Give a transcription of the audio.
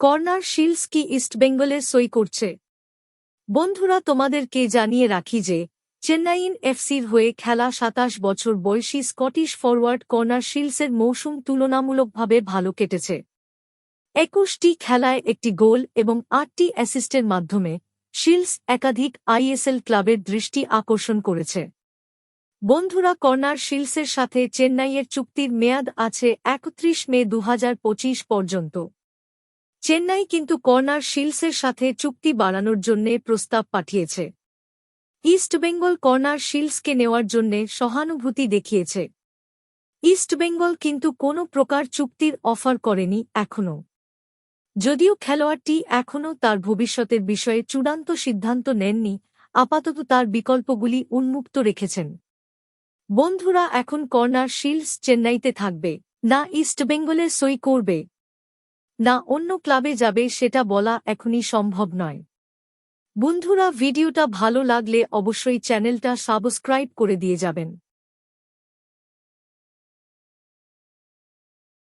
Corner shields কি ইস্টবেঙ্গলে সই করছে? বন্ধুরা, তোমাদেরকে জানিয়ে রাখি যে, চেন্নাইন এফসির হয়ে খেলা সাতাশ বছর বয়সী স্কটিশ ফরওয়ার্ড কর্নার শিলসের মৌসুম তুলনামূলকভাবে ভালো কেটেছে। একুশটি খেলায় একটি গোল এবং আটটি অ্যাসিস্টের মাধ্যমে শিলস একাধিক আইএসএল ক্লাবের দৃষ্টি আকর্ষণ করেছে। বন্ধুরা, কর্নার শিলসের সাথে চেন্নাইয়ের চুক্তির মেয়াদ আছে একত্রিশ মে দু হাজার পঁচিশ পর্যন্ত। চেন্নাই কিন্তু কর্নার শিলসের সাথে চুক্তি বাড়ানোর জন্যে প্রস্তাব পাঠিয়েছে। ইস্টবেঙ্গল কর্নার শিলসকে নেওয়ার জন্যে সহানুভূতি দেখিয়েছে। ইস্টবেঙ্গল কিন্তু কোনো প্রকার চুক্তির অফার করেনি এখনও যদিও খেলোয়াড়টি এখনও তার ভবিষ্যতের বিষয়ে চূড়ান্ত সিদ্ধান্ত নেননি, আপাতত তার বিকল্পগুলি উন্মুক্ত রেখেছেন। বন্ধুরা, এখন কর্নার শিলস চেন্নাইতে থাকবে, না ইস্টবেঙ্গলে সই করবে। না, অন্য ক্লাবে যাবে সেটা বলা এখনই সম্ভব নয়। বন্ধুরা, ভিডিওটা ভালো লাগলে অবশ্যই চ্যানেলটা সাবস্ক্রাইব করে দিয়ে যাবেন।